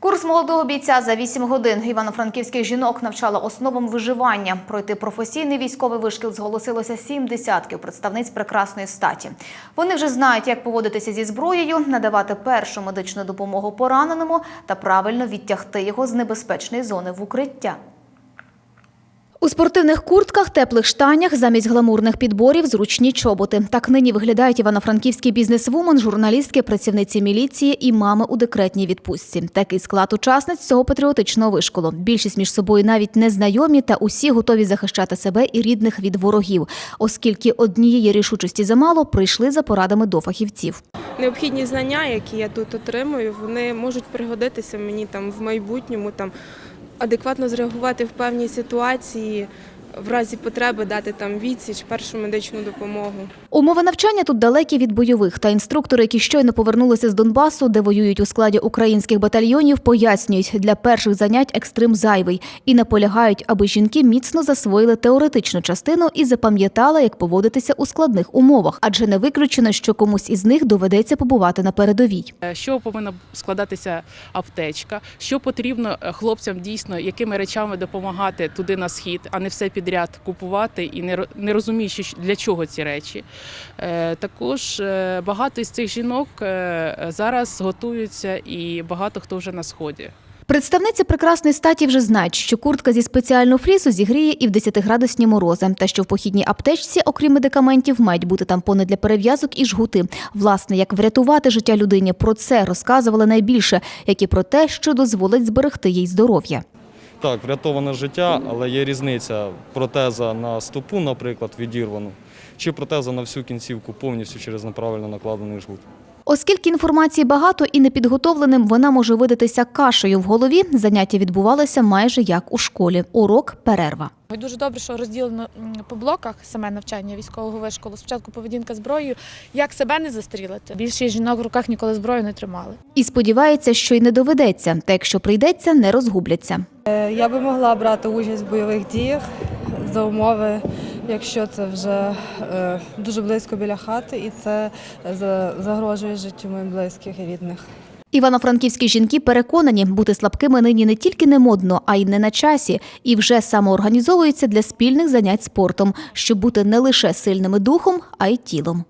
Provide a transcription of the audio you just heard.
Курс молодого бійця за 8 годин івано-франківських жінок навчала основам виживання. Пройти професійний військовий вишкіл зголосилося сім десятків представниць прекрасної статі. Вони вже знають, як поводитися зі зброєю, надавати першу медичну допомогу пораненому та правильно відтягти його з небезпечної зони в укриття. У спортивних куртках, теплих штанях, замість гламурних підборів зручні чоботи. Так нині виглядають івано-франківські бізнесвумен, журналістки, працівниці міліції і мами у декретній відпустці. Такий склад учасниць цього патріотичного вишколу. Більшість між собою навіть не знайомі, та усі готові захищати себе і рідних від ворогів, оскільки однієї рішучості замало, прийшли за порадами до фахівців. необхідні знання, які я тут отримую, вони можуть пригодитися мені там в майбутньому, там адекватно зреагувати в певній ситуації, в разі потреби дати там відсіч, першу медичну допомогу. Умови навчання тут далекі від бойових. Та інструктори, які щойно повернулися з Донбасу, де воюють у складі українських батальйонів, пояснюють, для перших занять екстрим зайвий і наполягають, аби жінки міцно засвоїли теоретичну частину і запам'ятали, як поводитися у складних умовах, адже не виключено, що комусь із них доведеться побувати на передовій. Е, що повинна складатися аптечка, що потрібно е, хлопцям дійсно, якими речами допомагати туди на схід, а не все підряд купувати і не не розуміючи, щ- для чого ці речі. Е, Також е, багато із цих жінок е, зараз готуються, і багато хто вже на сході. Представниці прекрасної статі вже знають, що куртка зі спеціального флісу зігріє і в 10-градусні морози, та що в похідній аптечці, окрім медикаментів, мають бути тампони для перев'язок і жгути. Власне, як врятувати життя людині, про це розказували найбільше, як і про те, що дозволить зберегти їй здоров'я. Так, врятоване життя, але є різниця. Протеза на стопу, наприклад, відірвану, чи протеза на всю кінцівку повністю через неправильно накладений жгут. Оскільки інформації багато і непідготовленим вона може видатися кашею в голові, заняття відбувалися майже як у школі. Урок перерва. Дуже добре, що розділено по блоках саме навчання військового вишколу. Спочатку поведінка зброєю, як себе не застрілити. Більшість жінок в руках ніколи зброю не тримали. І сподівається, що й не доведеться, та якщо прийдеться, не розгубляться. Е, Я би могла брати участь в бойових діях за умови, якщо це вже е, дуже близько біля хати і це загрожує життю моїх близьких і рідних. Івано-франківські жінки переконані, бути слабкими нині не тільки не модно, а й не на часі, і вже самоорганізовуються для спільних занять спортом, щоб бути не лише сильними духом, а й тілом.